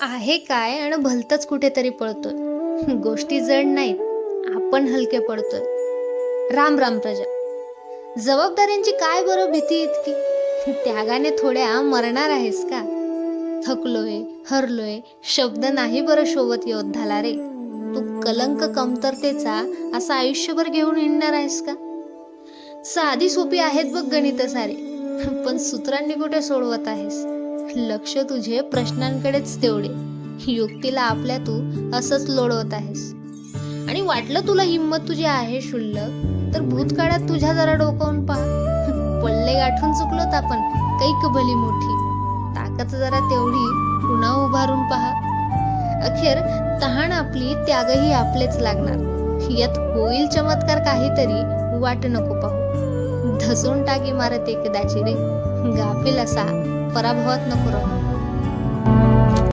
आहे काय आणि भलतच कुठेतरी पळतोय. गोष्टी जड नाहीत आपण हलके पडतोय. राम राम प्रजा. जबाबदाऱ्यांची काय बरं भीती इतकी? त्यागाने थोड्या मरणार आहेस का? थकलोय हरलोय शब्द नाही बरं शोभत योद्धाला रे. तू कलंक कमतरतेचा असं आयुष्यभर घेऊन हिंडणार आहेस का? साधी सोपी आहेत बघ गणित सारे पण सूत्रांनी कुठे सोडवत आहेस? लक्ष तुझे प्रश्नांकडेच तेवढे. युक्तीला आपल्या तू असंच लोडवत आहेस. आणि वाटलं तुला हिंमत तुझी आहे शुल्लक तर भूतकाळात तुझ्या जरा डोकावून पहा. पल्ले गाठून चुकलोत आपण कैक भली मोठी. ताकद जरा तेवढी पुन्हा उभारून पहा. अखेर तहान आपली त्यागही आपलेच लागणार. यात होईल चमत्कार काहीतरी वाट नको पाहू. धसून टाकी मारत एकदाची रे. गाफील असा पराभवात नको राहू.